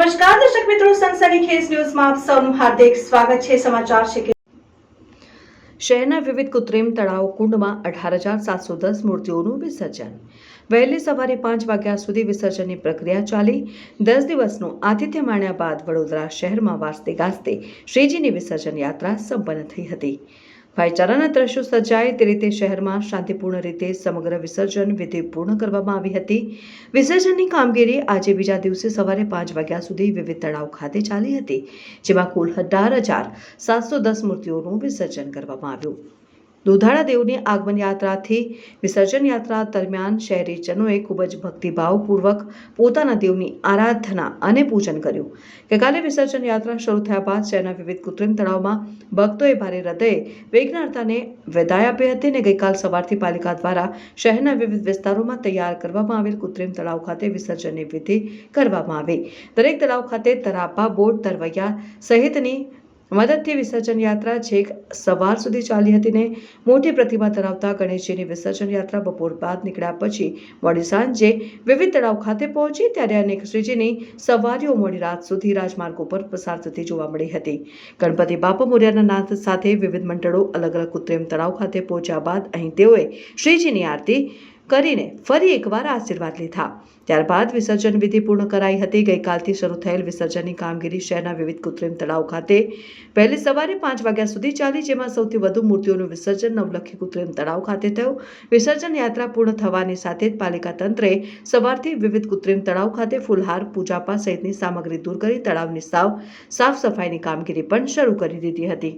નમસ્કાર, દર્શક મિત્રો, સનસની ખેસ ન્યૂઝમાં આપ સૌનું હાર્દિક સ્વાગત છે. સમાચાર છે કે શહેરના વિવિધ કૃત્રિમ તળાવ કુંડમાં અઢાર હજાર સાતસો દસ મૂર્તિઓનું વિસર્જન. વહેલી સવારે પાંચ વાગ્યા સુધી વિસર્જનની પ્રક્રિયા ચાલી. દસ દિવસનું આતિથ્ય માણ્યા બાદ વડોદરા શહેરમાં વાસ્તે ગાજતે શ્રીજીની વિસર્જન યાત્રા સંપન્ન થઈ હતી. ભાઈચારાના દ્રશ્યો સર્જાય તે રીતે શહેરમાં શાંતિપૂર્ણ રીતે સમગ્ર વિસર્જન વિધિ પૂર્ણ કરવામાં આવી હતી. વિસર્જનની કામગીરી આજે બીજા દિવસે સવારે પાંચ વાગ્યા સુધી વિવિધ તળાવ ખાતે ચાલી હતી, જેમાં કુલ અઢાર હજાર સાતસો દસ મૂર્તિઓનું વિસર્જન કરવામાં આવ્યું. દુધાળા દેવની આગમન યાત્રાથી વિસર્જન યાત્રા દરમિયાન શહેરીજનોએ ખૂબ જ ભક્તિભાવપૂર્વક પોતાના દેવની આરાધના અને પૂજન કર્યું. ગઈકાલે વિસર્જન યાત્રા શરૂ થયા બાદ શહેરના વિવિધ કૃત્રિમ તળાવમાં ભક્તોએ ભારે હૃદયે વિઘ્નહર્તાને વિદાય આપી હતી અને ગઈકાલ સવારથી પાલિકા દ્વારા શહેરના વિવિધ વિસ્તારોમાં તૈયાર કરવામાં આવેલ કૃત્રિમ તળાવ ખાતે વિસર્જનની વિધિ કરવામાં આવી. દરેક તળાવ ખાતે તરાપા બોટ, તરવૈયા સહિતની મદદથી વિસર્જન યાત્રા છેક સવાર સુધી ચાલી હતી ને મોટી પ્રતિમા ધરાવતા ગણેશજીની વિસર્જન યાત્રા બપોર બાદ નીકળ્યા પછી મોડી સાંજે વિવિધ તળાવ ખાતે પહોંચી ત્યારે અનેક શ્રીજીની સવારીઓ મોડી રાત સુધી રાજમાર્ગો ઉપર પસાર થતી જોવા મળી હતી. ગણપતિ બાપા મોર્યાના નાથ સાથે વિવિધ મંડળો અલગ અલગ કૃત્રિમ તળાવ ખાતે પહોંચ્યા બાદ અહીં તેઓએ શ્રીજીની આરતી કરીને ફરી એકવાર આશીર્વાદ લીધા. ત્યારબાદ વિસર્જન વિધિ પૂર્ણ કરાઈ હતી. ગઈકાલથી શરૂ થયેલ વિસર્જનની કામગીરી શહેરના વિવિધ કૃત્રિમ તળાવ ખાતે પહેલી સવારે પાંચ વાગ્યા સુધી ચાલી, જેમાં સૌથી વધુ મૂર્તિઓનું વિસર્જન નવલખી કૃત્રિમ તળાવ ખાતે થયું. વિસર્જન યાત્રા પૂર્ણ થવાની સાથે જ પાલિકા તંત્રે સવારથી વિવિધ કૃત્રિમ તળાવ ખાતે ફૂલહાર પૂજાપા સહિતની સામગ્રી દૂર કરી તળાવની સાવ સાફ સફાઈની કામગીરી પણ શરૂ કરી દીધી હતી.